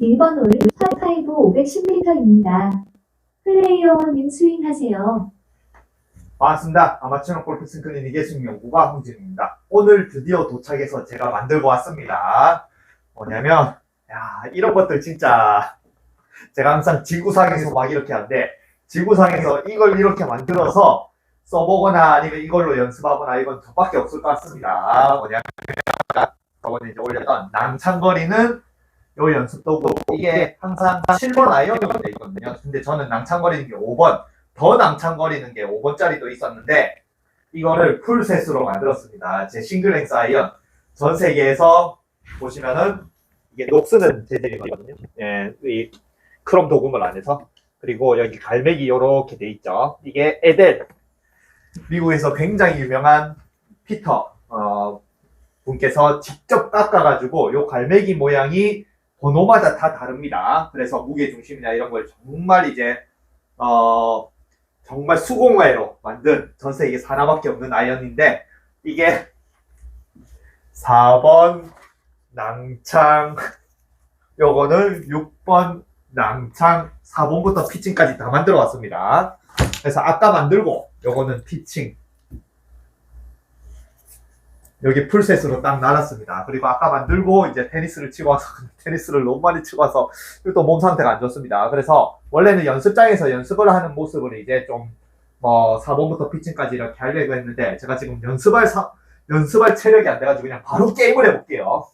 1번 홀 파5 510m입니다. 플레이어님 스윙하세요. 반갑습니다. 아마추어 골프 스클리닉의 승용구가 홍진입니다. 오늘 드디어 도착해서 제가 만들고 왔습니다. 뭐냐면, 야, 이런 것들 진짜, 제가 항상 지구상에서 막 이렇게 하는데, 지구상에서 이걸 이렇게 만들어서 써보거나 아니면 이걸로 연습하거나 이건 저밖에 없을 것 같습니다. 뭐냐면, 저번에 이제 올렸던 낭창거리는 요 연습 도구. 이게 항상 7번 아이언으로 돼 있거든요. 근데 저는 낭창거리는 게 5번. 더 낭창거리는 게 5번짜리도 있었는데 이거를 풀셋으로 만들었습니다. 제 싱글랭스 아이언 전 세계에서 보시면은 이게 녹스는 재질이거든요. 예, 이 크롬 도금을 안에서 그리고 여기 갈매기 이렇게 돼 있죠. 이게 에델 미국에서 굉장히 유명한 피터 어, 분께서 직접 깎아가지고 요 갈매기 모양이 번호마다 다 다릅니다. 그래서 무게 중심이나 이런 걸 정말 이제 어 정말 수공예로 만든 전 세계 하나밖에 없는 아이언인데 이게 4번 낭창 요거는 6번 낭창 4번부터 피칭까지 다 만들어 왔습니다. 그래서 아까 만들고 요거는 피칭 여기 풀셋으로 딱 날았습니다. 그리고 아까 만들고 이제 테니스를 치고 와서 테니스를 너무 많이 치고 와서 또 몸 상태가 안 좋습니다. 그래서 원래는 연습장에서 연습을 하는 모습을 이제 좀, 뭐, 4번부터 피칭까지 이렇게 하려고 했는데, 제가 지금 연습할 사, 연습할 체력이 안 돼가지고 그냥 바로 게임을 해볼게요.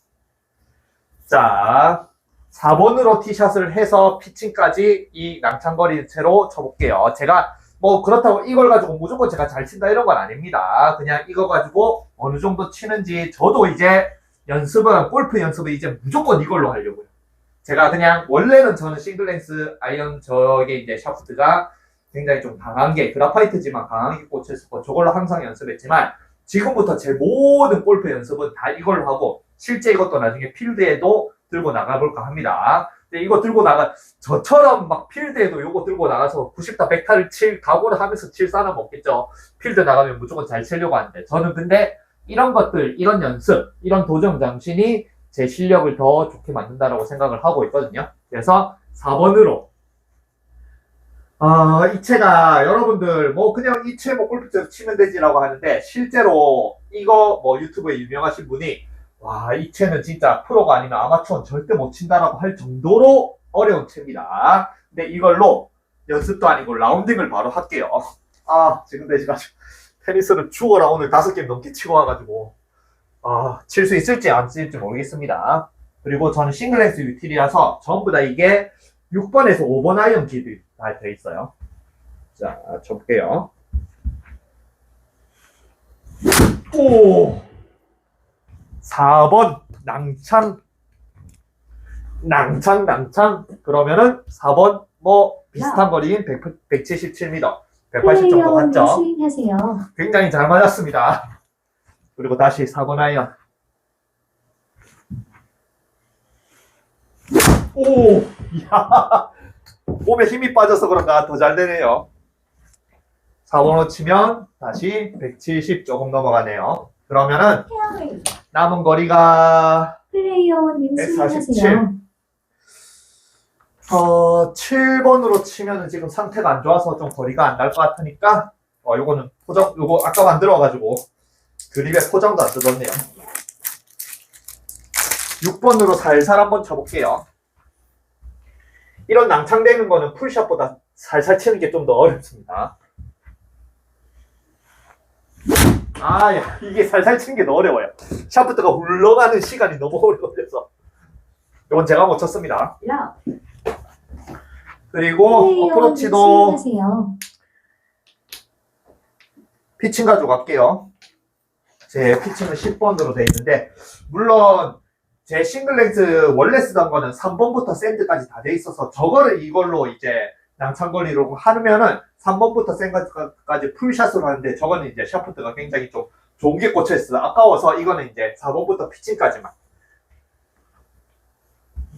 자, 4번으로 티샷을 해서 피칭까지 이 낭창거리는 채로 쳐볼게요. 제가 뭐 그렇다고 이걸 가지고 무조건 제가 잘 친다 이런 건 아닙니다. 그냥 이거 가지고 어느 정도 치는지 저도 이제 연습은, 골프 연습은 이제 무조건 이걸로 하려고요. 제가 그냥 원래는 저는 싱글랜스 아이언 저게 이제 샤프트가 굉장히 좀 강한 게 그라파이트지만 강하게 꽂혔었고 저걸로 항상 연습했지만 지금부터 제 모든 골프 연습은 다 이걸로 하고 실제 이것도 나중에 필드에도 들고 나가볼까 합니다. 근데 이거 들고 나가 저처럼 막 필드에도 이거 들고 나가서 90타 100타를 칠 각오를 하면서 칠 사람 없겠죠. 필드 나가면 무조건 잘 치려고 하는데 저는 근데 이런 것들 이런 연습 이런 도전 정신이 제 실력을 더 좋게 만든다라고 생각을 하고 있거든요. 그래서 4번으로 어, 이 채가 여러분들 뭐 그냥 이채뭐 골프채 치면 되지라고 하는데 실제로 이거 뭐 유튜브에 유명하신 분이 와 이 채는 진짜 프로가 아니면 아마추어는 절대 못 친다라고 할 정도로 어려운 채입니다. 근데 이걸로 연습도 아니고 라운딩을 바로 할게요. 아 지금 되시가지고 테니스를 죽어라 오늘 다섯 게임 넘게 치고 와가지고 아, 칠 수 있을지 안 칠지 모르겠습니다. 그리고 저는 싱글랜스 유틸이라서 전부 다 이게 6번에서 5번 아이언 기드 다돼 있어요. 자, 쳐볼게요. 오! 4번 낭창 낭창 낭창 그러면은 4번 뭐 비슷한 거리인 100, 177m 180 정도? 스윙하세요. 굉장히 잘 맞았습니다. 그리고 다시 4번 아이언. 오! 이야! 몸에 힘이 빠져서 그런가 더 잘 되네요. 4번으로 치면 다시 170 조금 넘어가네요. 그러면은 페어웨이. 남은 거리가 플레이어님 147. 스윙하세요. 어, 7번으로 치면은 지금 상태가 안 좋아서 좀 거리가 안 날 것 같으니까 어, 요거는 포장, 요거 아까 만들어가지고 그립에 포장도 안 뜯었네요. 6번으로 살살 한번 쳐볼게요. 이런 낭창되는 거는 풀샷보다 살살 치는 게 좀 더 어렵습니다. 아, 야, 이게 살살 치는 게더 어려워요. 샤프트가 훌러가는 시간이 너무 어려워서. 이건 제가 못 쳤습니다. 러. 그리고 플레이어님 어프로치도. 피칭 가지고 갈게요. 제 피칭은 10번으로 돼 있는데, 물론 제 싱글랭스 원래 쓰던 거는 3번부터 샌드까지 다 돼 있어서 저거를 이걸로 이제 낭창거리로 하면은 3번부터 샌드까지 풀샷으로 하는데 저거는 이제 샤프트가 굉장히 좀 좋은 게 꽂혀 있어 아까워서 이거는 이제 4번부터 피칭까지만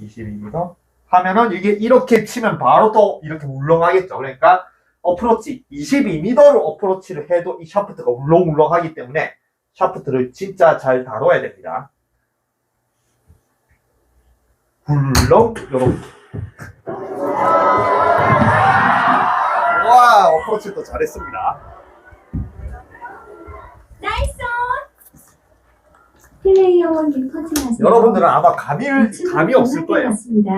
22m 하면은 이게 이렇게 치면 바로 또 이렇게 울렁하겠죠. 그러니까 어프로치 22m로 어프로치를 해도 이 샤프트가 울렁울렁하기 때문에 샤프트를 진짜 잘 다뤄야 됩니다. 훌렁 여러분 와 어프로치도 잘했습니다 플레이어원님 커팅하세요. 여러분들은 아마 감이 감이 없을 거예요 맞습니다.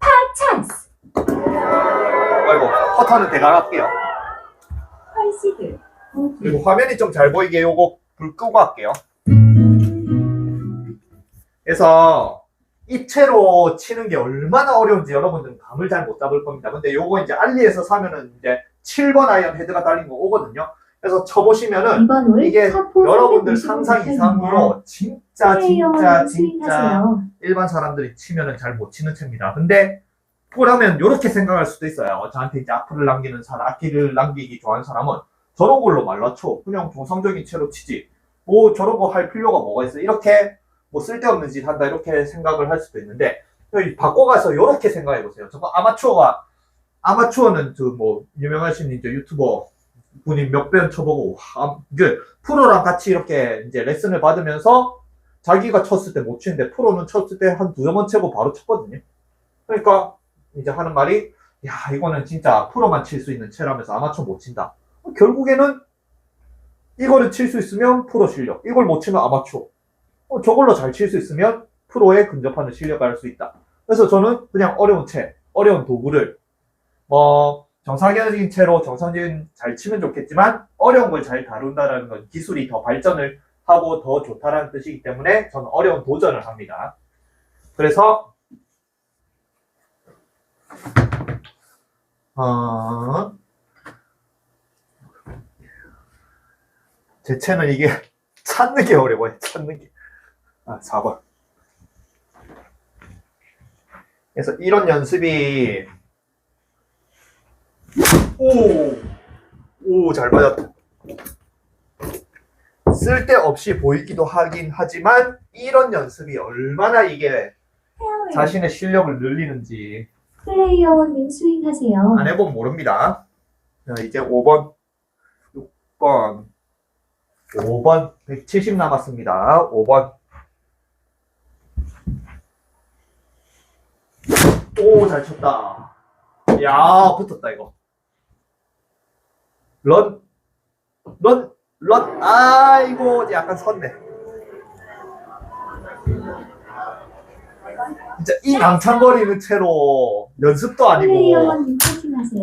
파 찬스. 아이고 커터는 대강할게요 펄시드. 그리고 화면이 좀 잘 보이게 요거 불 끄고 할게요 그래서 입체로 치는 게 얼마나 어려운지 여러분들은 감을 잘 못 잡을 겁니다. 근데 요거 이제 알리에서 사면은 이제 7번 아이언 헤드가 달린 거 오거든요. 그래서 쳐보시면은 이게 여러분들 355 상상. 이상으로 진짜 진짜 플레이어원님 진짜 스윙하세요. 일반 사람들이 치면은 잘 못 치는 채입니다. 근데 그러면 이렇게 생각할 수도 있어요. 저한테 이제 악플을 남기는 사람, 악기를 남기기 좋아하는 사람은 저런 걸로 말라쳐. 그냥 정상적인 채로 치지. 뭐 저런 거 할 필요가 뭐가 있어. 이렇게 뭐 쓸데없는 짓 한다. 이렇게 생각을 할 수도 있는데 바꿔가서 이렇게 생각해 보세요. 저거 아마추어가 아마추어는 저뭐 유명하신 이제 유튜버 분이 몇 번 쳐보고 와, 이게 프로랑 같이 이렇게 이제 레슨을 받으면서 자기가 쳤을 때 못 치는데 프로는 쳤을 때 한 두세 번 치고 바로 쳤거든요. 그러니까 이제 하는 말이 야 이거는 진짜 프로만 칠 수 있는 채라면서 아마추어 못 친다. 결국에는 이거를 칠 수 있으면 프로 실력, 이걸 못 치면 아마추어. 어, 저걸로 잘 칠 수 있으면 프로에 근접하는 실력을 할 수 있다. 그래서 저는 그냥 어려운 채, 어려운 도구를 뭐 정상적인 채로 정상적인 잘 치면 좋겠지만 어려운 걸 잘 다룬다라는 건 기술이 더 발전을 하고 더 좋다라는 뜻이기 때문에 저는 어려운 도전을 합니다. 그래서 어, 제 채는 이게 찾는 게 어려워요. 찾는 게. 아, 4번. 그래서 이런 연습이 오! 오, 잘 맞았다. 쓸데없이 보이기도 하긴 하지만 이런 연습이 얼마나 이게 자신의 실력을 늘리는지 플레이어 원님 스윙하세요. 안 해보면 모릅니다. 자, 이제 5번, 6번, 5번, 170 남았습니다. 5번. 오, 잘 쳤다. 야, 붙었다, 이거. 런, 런, 런, 아이고, 약간 섰네. 진짜 이 남창거리는 채로 연습도 아니고.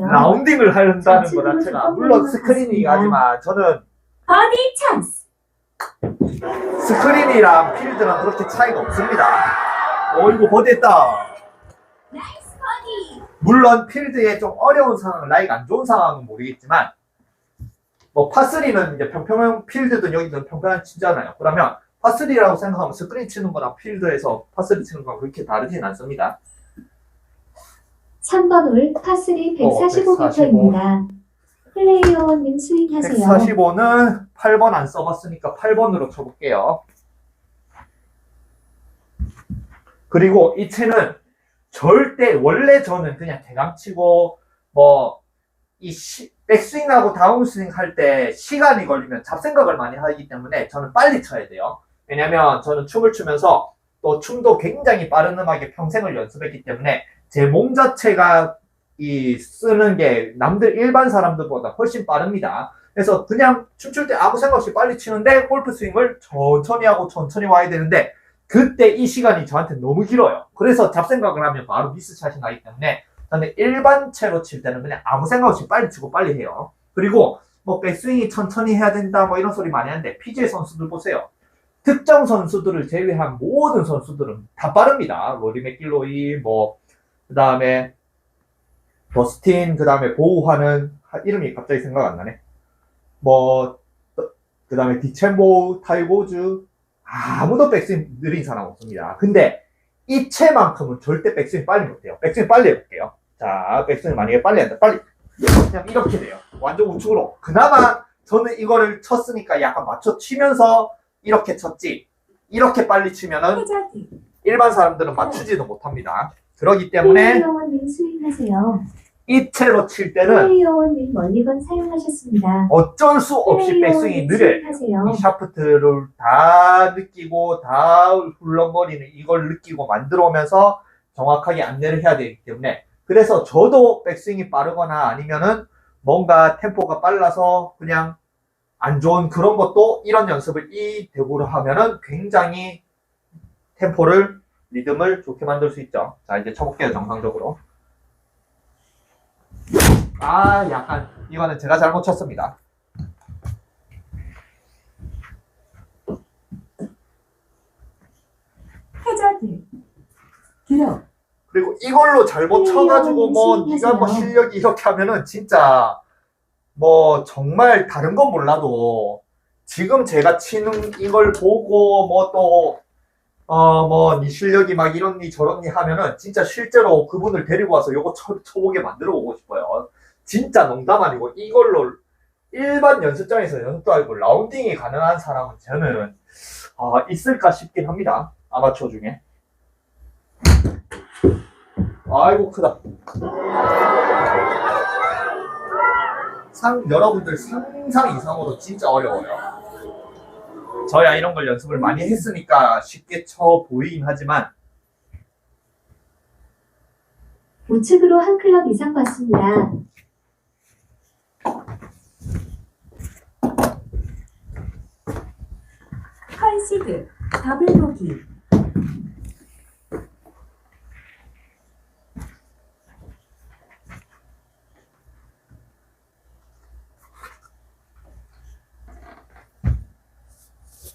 라운딩을 한다는 것 좌측으로 자체가 물론 넘어갔습니다. 스크리닝하지만 저는 버디 찬스. 스크린이랑 필드랑 그렇게 차이가 없습니다. 어 이거 버디했다. 물론 필드에 좀 어려운 상황, 라이가 안 좋은 상황은 모르겠지만 뭐 파3는 이제 평평한 필드든 여기든 평평한 치잖아요. 그러면 파3라고 생각하면 스크린 치는 거랑 필드에서 파3 치는 거랑 그렇게 다르진 않습니다. 3번 올 파3 어, 145m입니다. 플레이어원님 스윙하세요. 145는 8번 안 써봤으니까 8번으로 쳐볼게요. 그리고 이 채는 절대 원래 저는 그냥 대강 치고 뭐 이 백스윙하고 다운스윙 할 때 시간이 걸리면 잡생각을 많이 하기 때문에 저는 빨리 쳐야 돼요. 왜냐면 저는 춤을 추면서 또 춤도 굉장히 빠른 음악에 평생을 연습했기 때문에 제 몸 자체가 이 쓰는 게 남들 일반 사람들보다 훨씬 빠릅니다. 그래서 그냥 춤출 때 아무 생각 없이 빨리 치는데 골프 스윙을 천천히 하고 천천히 와야 되는데 그때 이 시간이 저한테 너무 길어요. 그래서 잡생각을 하면 바로 미스샷이 나기 때문에 저는 일반 채로 칠 때는 그냥 아무 생각 없이 빨리 치고 빨리 해요. 그리고 뭐 백스윙이 천천히 해야 된다 뭐 이런 소리 많이 하는데 PGA 선수들 보세요. 특정 선수들을 제외한 모든 선수들은 다 빠릅니다. 로리 맥길로이 뭐 그다음에 더스틴 그다음에 보우하는 하- 이름이 갑자기 생각 안 나네. 뭐 그다음에 디첸보 타이고즈 아무도 백스윙 느린 사람 없습니다. 근데 이 채만큼은 절대 백스윙 빨리 못해요. 백스윙 빨리 해볼게요. 자, 백스윙 만약에 빨리 한다. 빨리 그냥 이렇게 돼요. 완전 우측으로. 그나마 저는 이거를 쳤으니까 약간 맞춰 치면서 이렇게 쳤지. 이렇게 빨리 치면은 일반 사람들은 맞추지도 못합니다. 그렇기 때문에 플레이어원님 스윙하세요. 이 채로 칠 때는 플레이어원님 멀리건 사용하셨습니다. 어쩔 수 없이 백스윙이 느려요. 하세요. 이 샤프트를 다 느끼고 다 훌렁거리는 이걸 느끼고 만들어 오면서 정확하게 안내를 해야 되기 때문에 그래서 저도 백스윙이 빠르거나 아니면은 뭔가 템포가 빨라서 그냥 안 좋은 그런 것도 이런 연습을 이 대구로 하면은 굉장히 템포를 리듬을 좋게 만들 수 있죠. 자 이제 쳐볼게요 정상적으로. 아 약간 이거는 제가 잘못 쳤습니다. 해저드. 드롭. 그리고 이걸로 잘못 네, 쳐가지고 뭐 스윙하세요. 네가 뭐 실력이 이렇게 하면은 진짜 뭐 정말 다른 건 몰라도 지금 제가 치는 이걸 보고 뭐 또 어뭐네 실력이 막 이런니 저런니 하면은 진짜 실제로 그분을 데리고 와서 요거 쳐, 쳐보게 만들어 보고 싶어요. 진짜 농담 아니고 이걸로 일반 연습장에서 연습도 아니고 라운딩이 가능한 사람은 저는 아, 있을까 싶긴 합니다. 아마추어 중에. 아이고 크다. 상 여러분들 상상 이상으로 진짜 어려워요. 저야 이런 걸 연습을 많이 했으니까 쉽게 쳐 보이긴 하지만 우측으로 한 클럽 이상 받습니다. 컨시드. 더블 보기.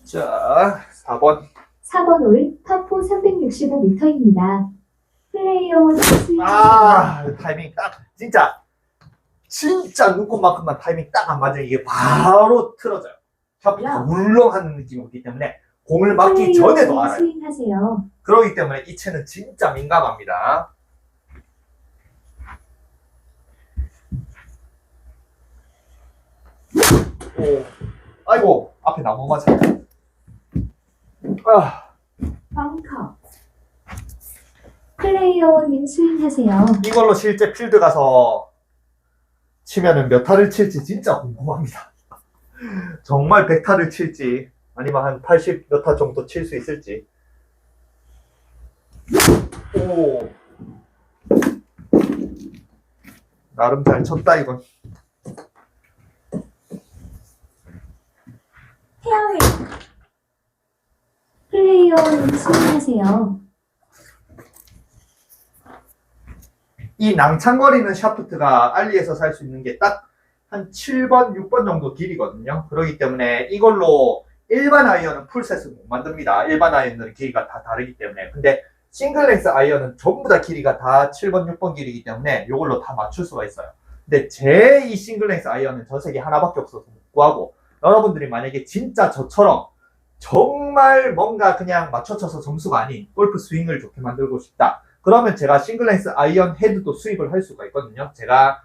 자 4번 4번 홀 터포 365m입니다. 플레이어원 스윙. 아 타이밍 딱 진짜 진짜 눈꽃만큼만 타이밍 딱 안 맞으면 이게 바로 틀어져요. 샤프가 울렁하는 느낌이 오기 때문에 공을 맞기 전에도 알아요. 스윙하세요. 그렇기 때문에 이 채는 진짜 민감합니다. 오, 아이고 앞에 나무 맞아. 아, 벙커. 플레이어원님 스윙하세요. 이걸로 실제 필드 가서 치면은 몇 타를 칠지 진짜 궁금합니다. 정말 100타를 칠지 아니면 한 80몇 타 정도 칠 수 있을지. 오. 나름 잘 쳤다 이건. 페어웨이. 플레이어원님 스윙하세요. 이 낭창거리는 샤프트가 알리에서 살 수 있는 게딱 한 7번, 6번 정도 길이거든요. 그렇기 때문에 이걸로 일반 아이언은 풀셋을 못 만듭니다. 일반 아이언들은 길이가 다 다르기 때문에. 근데 싱글렉스 아이언은 전부 다 길이가 다 7번, 6번 길이기 때문에 이걸로 다 맞출 수가 있어요. 근데 제 이 싱글렉스 아이언은 전 세계 하나밖에 없어서 못 구하고 여러분들이 만약에 진짜 저처럼 정말 뭔가 그냥 맞춰 쳐서 점수가 아닌 골프 스윙을 좋게 만들고 싶다. 그러면 제가 싱글렌스 아이언 헤드도 수입을 할 수가 있거든요. 제가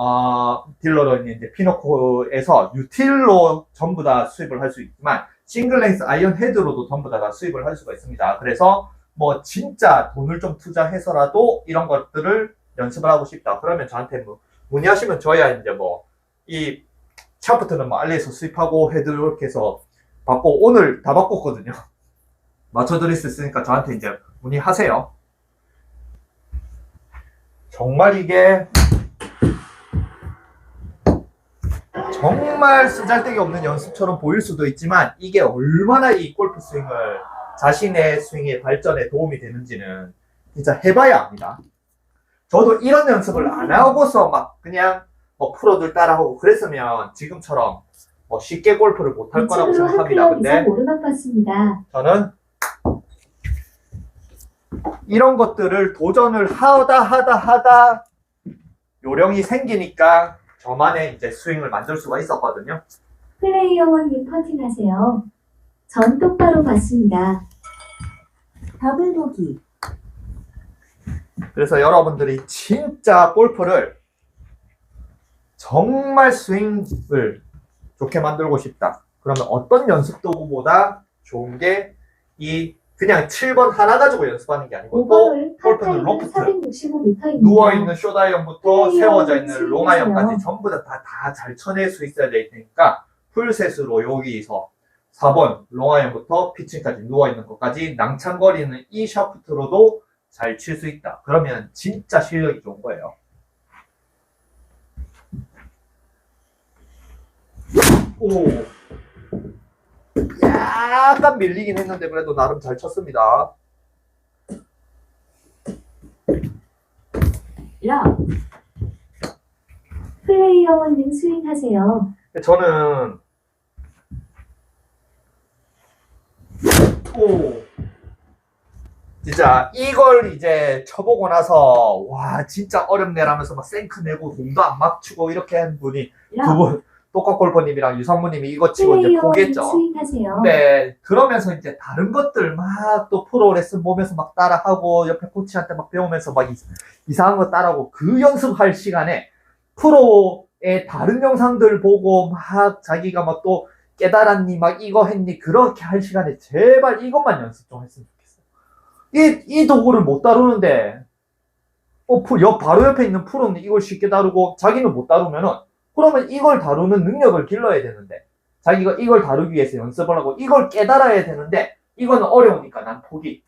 어, 딜러로 이제 피노코에서 유틸로 전부 다 수입을 할 수 있지만 싱글렌스 아이언 헤드로도 전부 다, 다 수입을 할 수가 있습니다. 그래서 뭐 진짜 돈을 좀 투자해서라도 이런 것들을 연습을 하고 싶다. 그러면 저한테 뭐 문의하시면 저야 이제 뭐 이 샤프트는 뭐 알리에서 수입하고 헤드 이렇게 해서 받고 오늘 다 바꿨거든요. 맞춰드릴 수 있으니까 저한테 이제 문의하세요. 정말 이게 정말 쓰잘데기 없는 연습처럼 보일 수도 있지만 이게 얼마나 이 골프 스윙을 자신의 스윙의 발전에 도움이 되는지는 진짜 해봐야 합니다. 저도 이런 연습을 안 하고서 막 그냥 뭐 프로들 따라하고 그랬으면 지금처럼 뭐 쉽게 골프를 못할 거라고 생각합니다. 근데. 저는 이런 것들을 도전을 하다 하다 하다 요령이 생기니까 저만의 이제 스윙을 만들 수가 있었거든요. 플레이어원님 퍼팅하세요. 전 똑바로 봤습니다. 더블 보기. 그래서 여러분들이 진짜 골프를 정말 스윙을 좋게 만들고 싶다. 그러면 어떤 연습 도구보다 좋은 게 이 그냥 7번 하나 가지고 연습하는 게 아니고 또 5번을 골프는 파타임은 로프트. 465m입니다. 누워있는 쇼다이언부터 플레이어 세워져 있는 롱아이언까지. 전부 다 다 잘 쳐낼 수 있어야 될 테니까 풀셋으로 여기서 4번 롱아이언부터 피칭까지 누워있는 것까지 낭창거리는 이 샤프트로도 잘 칠 수 있다. 그러면 진짜 실력이 좋은 거예요. 오. 약간 밀리긴 했는데 그래도 나름 잘 쳤습니다. 러 플레이어 원님 스윙하세요. 저는 오 진짜 이걸 이제 쳐보고 나서 와 진짜 어렵네라면서 막 생크 내고 공도 안 맞추고 이렇게 한 분이 러 두분 똑같골퍼님이랑 유상무님이 이거 치고 이제 플레이어원님 포기했죠. 근데 그러면서 이제 다른 것들 막 또 프로 레슨 보면서 막 따라하고 옆에 코치한테 막 배우면서 막 이- 이상한 거 따라하고 그 연습할 시간에 프로의 다른 영상들 보고 막 자기가 막 또 깨달았니 막 이거 했니 그렇게 할 시간에 제발 이것만 연습 좀 했으면 좋겠어요. 이, 이 도구를 못 다루는데 어, 프- 옆, 바로 옆에 있는 프로는 이걸 쉽게 다루고 자기는 못 다루면은 그러면 이걸 다루는 능력을 길러야 되는데 자기가 이걸 다루기 위해서 연습을 하고 이걸 깨달아야 되는데 이거는 어려우니까 난 포기.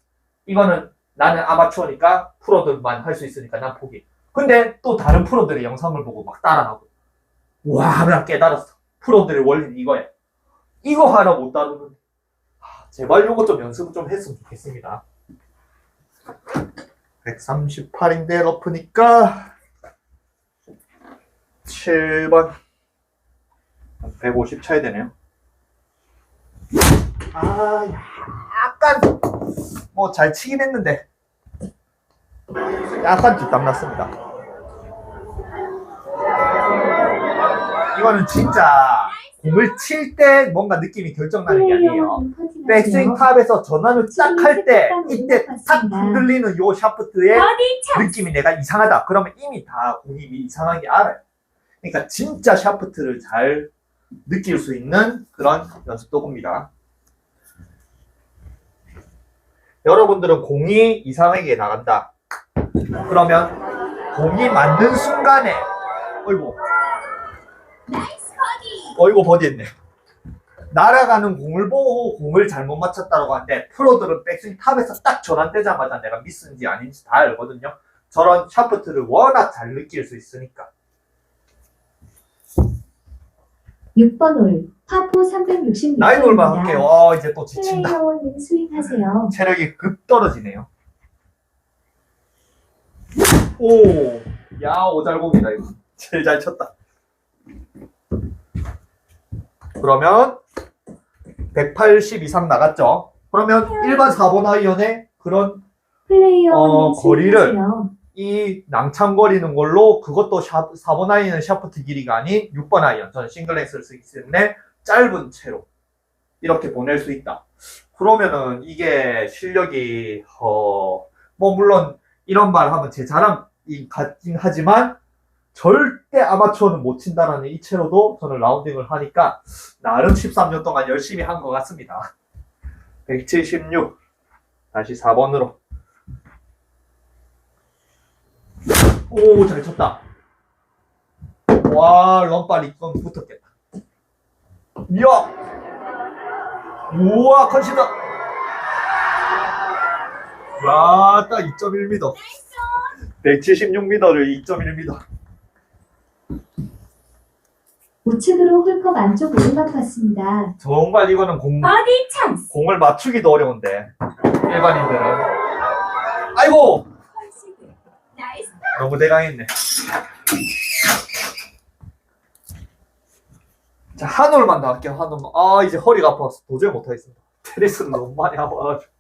이거는 나는 아마추어니까 프로들만 할 수 있으니까 난 포기. 근데 또 다른 프로들의 영상을 보고 막 따라하고 와, 나 깨달았어. 프로들의 원리는 이거야. 이거 하나 못 다루는. 아, 제발 요거 좀 연습을 좀 했으면 좋겠습니다. 138인데 러프니까 7번 150 차야 되네요. 아, 약간 뭐 잘 치긴 했는데 약간 뒷담 났습니다. 이거는 진짜 공을 칠 때 뭔가 느낌이 결정나는 게 아니에요. 백스윙 탑에서 전환을 딱 할 때 이때 탁. 흔들리는 요 샤프트의. 느낌이 내가 이상하다. 그러면 이미 다 공이 이상하게 알아요. 그러니까 진짜 샤프트를 잘 느낄 수 있는 그런 연습 도구입니다. 여러분들은 공이 이상하게 나간다. 그러면 공이 맞는 순간에 어이구 어이구 버디했네. 날아가는 공을 보고 공을 잘못 맞췄다고 하는데 프로들은 백스윙 탑에서 딱 전환되자마자 내가 미스인지 아닌지 다 알거든요. 저런 샤프트를 워낙 잘 느낄 수 있으니까. 6번 홀 파포 360m. 나인 올만 할게요. 와 이제 또 지친다. 플레이어원님 스윙하세요. 체력이 급 떨어지네요. 오, 야 오잘곡이다 이거. 제일 잘 쳤다. 그러면 180 이상 나갔죠. 그러면 일반 4번 아이언의 그런 플레이어원님 어, 거리를 스윙하세요. 이 낭창거리는 걸로 그것도 샤, 4번 아이언은 샤프트 길이가 아닌 6번 아이언 저는 싱글렉스를 쓰기 때문에 짧은 채로 이렇게 보낼 수 있다. 그러면은 이게 실력이 어, 뭐 물론 이런 말 하면 제 자랑이 같긴 하지만 절대 아마추어는 못 친다라는 이 채로도 저는 라운딩을 하니까 나름 13년 동안 열심히 한 것 같습니다. 176 다시 4번으로 오, 잘 쳤다. 와, 런빨 이건 붙었겠다. 이야! 우와, 컨시더! 야, 딱 2.1m. 176m를 2.1m. 우측으로 홀컵 안쪽 오르막 봤습니다. 정말 이거는 공, 버디 찬스. 공을 맞추기도 어려운데. 일반인들은. 아이고! 너무 대강했네. 자, 한 홀만 더 할게요, 한 홀만. 아, 이제 허리가 아파서 도저히 못하겠습니다. 테니스를 너무 많이 아파가지고.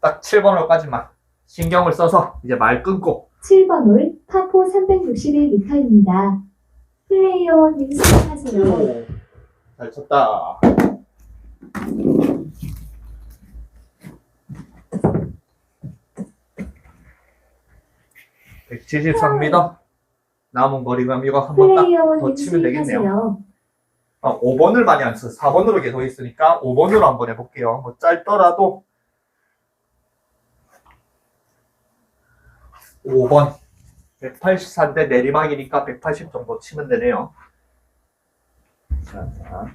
딱 7번 홀까지만 신경을 써서 이제 말 끊고. 7번 홀 파포 361m입니다. 플레이어원님 스윙하세요. 오, 잘 쳤다. (173m) 남은 거리감 이거 한 번 딱 더 플레이어원님 치면 되겠네요. 스윙하세요. 5번을 많이 안 써. 4번으로 계속 있으니까 5번으로 한번 해볼게요. 뭐 짧더라도 5번 184인데 내리막이니까 180 정도 치면 되네요. 자, 자.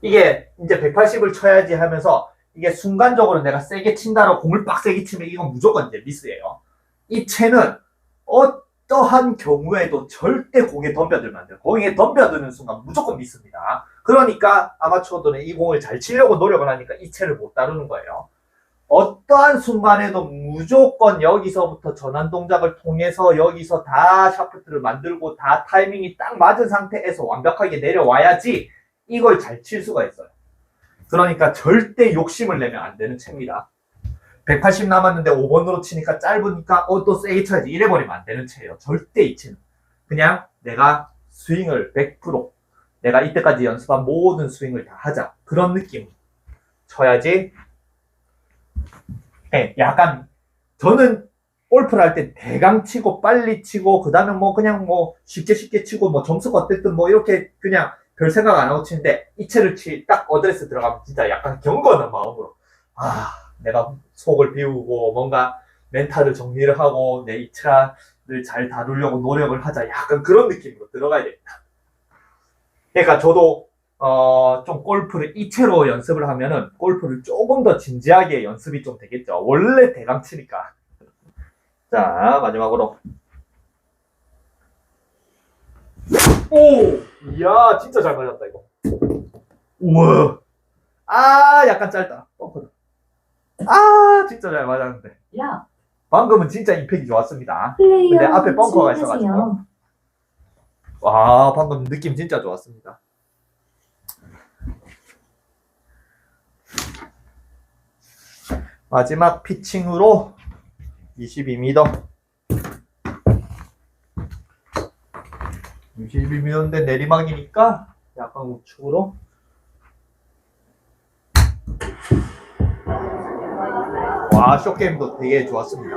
이게 이제 180을 쳐야지 하면서 이게 순간적으로 내가 세게 친다라고 공을 빡 세게 치면 이건 무조건 이제 미스예요. 이 채는 어떠한 경우에도 절대 공에 덤벼들면 안 돼요. 공에 덤벼드는 순간 무조건 미스입니다. 그러니까 아마추어들은 이 공을 잘 치려고 노력을 하니까 이 채를 못 다루는 거예요. 어떠한 순간에도 무조건 여기서부터 전환 동작을 통해서 여기서 다 샤프트를 만들고 다 타이밍이 딱 맞은 상태에서 완벽하게 내려와야지 이걸 잘 칠 수가 있어요. 그러니까 절대 욕심을 내면 안 되는 채입니다. 180 남았는데 5번으로 치니까 짧으니까 어 또 세게 쳐야지 이래 버리면 안 되는 채예요. 절대 이 채는. 그냥 내가 스윙을 100% 내가 이때까지 연습한 모든 스윙을 다 하자. 그런 느낌 쳐야지 네, 약간 저는 골프를 할 때 대강 치고 빨리 치고 그 다음에 뭐 그냥 뭐 쉽게 쉽게 치고 뭐 점수가 어쨌든 뭐 이렇게 그냥 별 생각 안 하고 치는데 이 채를 치 딱 어드레스 들어가면 진짜 약간 경건한 마음으로 아 내가 속을 비우고 뭔가 멘탈을 정리를 하고 내이 채를 잘 다루려고 노력을 하자 약간 그런 느낌으로 들어가야 됩니다. 그러니까 저도 어, 좀 골프를 이채로 연습을 하면은 골프를 조금 더 진지하게 연습이 좀 되겠죠. 원래 대강 치니까. 자, 마지막으로. 오! 이야, 진짜 잘 맞았다, 이거. 우와. 아, 약간 짧다. 벙커다. 아, 진짜 잘 맞았는데. 러 방금은 진짜 임팩이 좋았습니다. 플레이어 근데 앞에 벙커가 주의하세요. 있어가지고. 와, 방금 느낌 진짜 좋았습니다. 마지막 피칭으로 22m. 22m인데 내리막이니까 약간 우측으로. 와, 쇼게임도 되게 좋았습니다.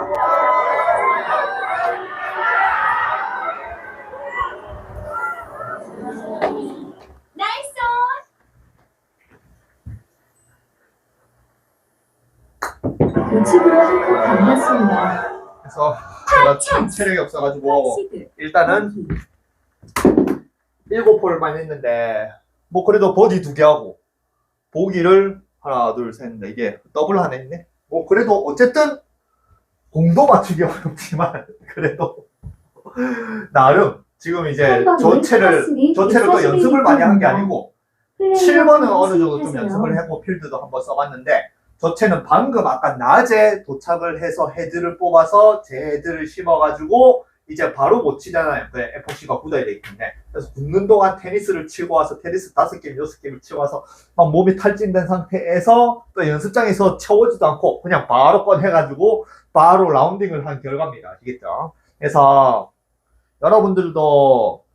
우측으로 감았습니다. 그래서 제가 참 체력이 없어가지고. 일단은 일곱 홀만 했는데 뭐 그래도 버디 두 개 하고 보기를 하나 둘셋넷 이게 더블 하나 했네 뭐 그래도 어쨌든 공도 맞추기 어렵지만 그래도 나름 지금 이제 저 채를 또141 연습을 많이 한 게. 아니고 플레이어 7번은 어느 정도 좀. 연습을 하고 필드도 한번 써봤는데 저 채는 방금 아까 낮에 도착을 해서 헤드를 뽑아서 제 헤드를 심어가지고 이제 바로 못 치잖아요. 그 FOC가 굳어야 되기 때문에. 그래서 굳는 동안 테니스를 치고 와서 테니스 다섯 게임, 여섯 게임을 치고 와서 막 몸이 탈진된 상태에서 또 연습장에서 채워지도 않고 그냥 바로 꺼내가지고 바로 라운딩을 한 결과입니다. 아시겠죠? 그래서 여러분들도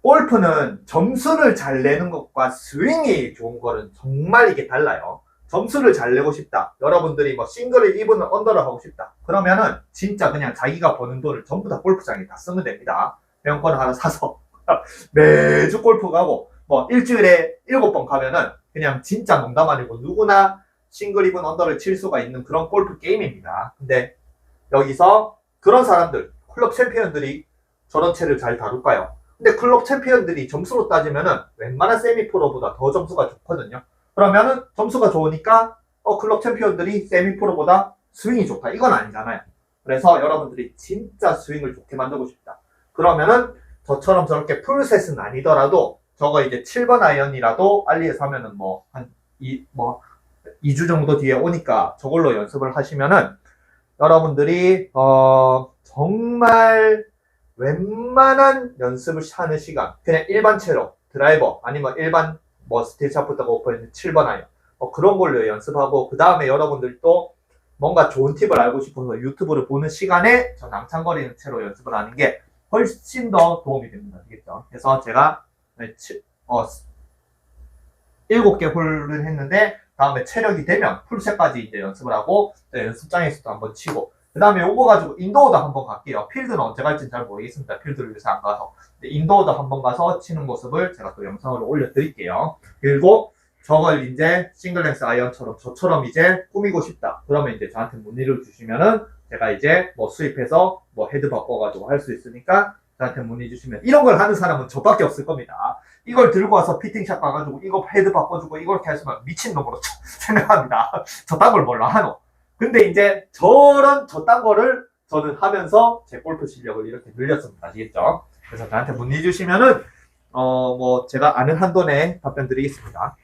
골프는 점수를 잘 내는 것과 스윙이 좋은 거는 정말 이게 달라요. 점수를 잘 내고 싶다. 여러분들이 뭐 싱글을 2분을 언더를 하고 싶다. 그러면은 진짜 그냥 자기가 버는 돈을 전부 다 골프장에 다 쓰면 됩니다. 회원권 하나 사서 매주 골프 가고 뭐 일주일에 7번 가면은 그냥 진짜 농담 아니고 누구나 싱글 2분 언더를 칠 수가 있는 그런 골프 게임입니다. 근데 여기서 그런 사람들, 클럽 챔피언들이 저런 채를 잘 다룰까요? 근데 클럽 챔피언들이 점수로 따지면은 웬만한 세미프로보다 더 점수가 좋거든요. 그러면은 점수가 좋으니까 어 클럽 챔피언들이 세미프로보다 스윙이 좋다. 이건 아니잖아요. 그래서 여러분들이 진짜 스윙을 좋게 만들고 싶다. 그러면은 저처럼 저렇게 풀셋은 아니더라도 저거 이제 7번 아이언이라도 알리에서 하면은 뭐한 이뭐 2주 정도 뒤에 오니까 저걸로 연습을 하시면은 여러분들이 어 정말 웬만한 연습을 하는 시간 그냥 일반 채로 드라이버 아니면 일반 뭐 스틸 샤프트가 오퍼있는 7번 아이언 뭐 그런 걸로 연습하고 그 다음에 여러분들도 뭔가 좋은 팁을 알고 싶어서 유튜브를 보는 시간에 저 남창거리는 채로 연습을 하는 게 훨씬 더 도움이 됩니다. 알겠죠? 그래서 제가 네, 치- 어, 7개 홀을 했는데 다음에 체력이 되면 풀셋까지 이제 연습을 하고 네, 연습장에서도 한번 치고 그그 다음에 요거 가지고 인도어도 한번 갈게요. 필드는 언제 갈지는 잘 모르겠습니다. 필드를 요새 안 가서. 인도어도 한번 가서 치는 모습을 제가 또 영상으로 올려드릴게요. 그리고 저걸 이제 싱글랜스 아이언처럼 저처럼 이제 꾸미고 싶다. 그러면 이제 저한테 문의를 주시면은 제가 이제 뭐 수입해서 뭐 헤드 바꿔가지고 할 수 있으니까 저한테 문의 주시면 이런 걸 하는 사람은 저밖에 없을 겁니다. 이걸 들고 와서 피팅샷 가가지고 이거 헤드 바꿔주고 이렇게 하시면 미친놈으로 생각합니다. 저딴 걸 몰라 하노. 근데 이제 저런 저딴 거를 저는 하면서 제 골프 실력을 이렇게 늘렸습니다. 아시겠죠? 그래서 저한테 문의 주시면은 어 뭐 제가 아는 한도 내에 답변 드리겠습니다.